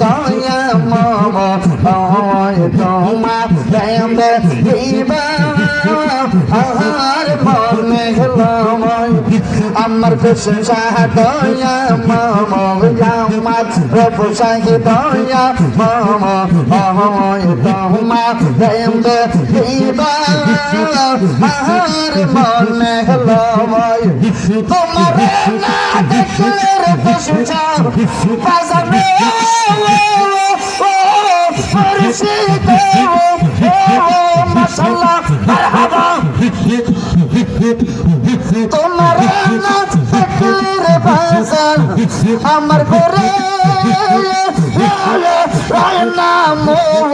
দয়া ময় তোমার প্রেম দিবা আমার প্রশংসা দয়া আমার প্রশংসা দয়া ময় তোমার প্রেম দিবা আর মনে হলময় তোমার না দেখলে রে প্রশংসা বাজারে মুর্শিদ মাশাআল্লাহ মারহাবা তোমার আমার করে রায়না মোট কশারে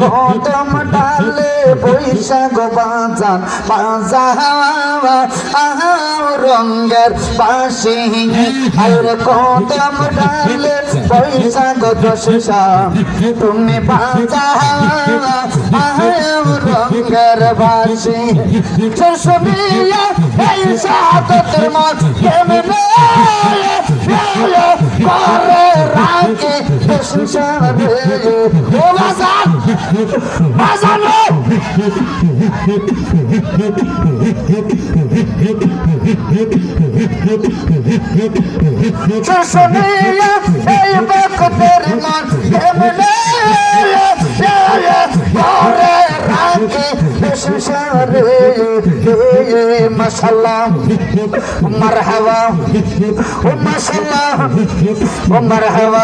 কদম ডালে বৈশাখ বাজান বাজা রঙ্গের বাসি আর কদম ডালে বৈশাখ দশা তুমি বাজা রঙ্গের বাসি চশমিয়া এই সাদতের মত কেমনে সংসারে ও বাজান বাজান চশমিয়া এই বকতের মন কেমনে করে রাখে সংসারে মশাল্লাহ মারহাবা ও মাশাল্লাহ ও মারহাবা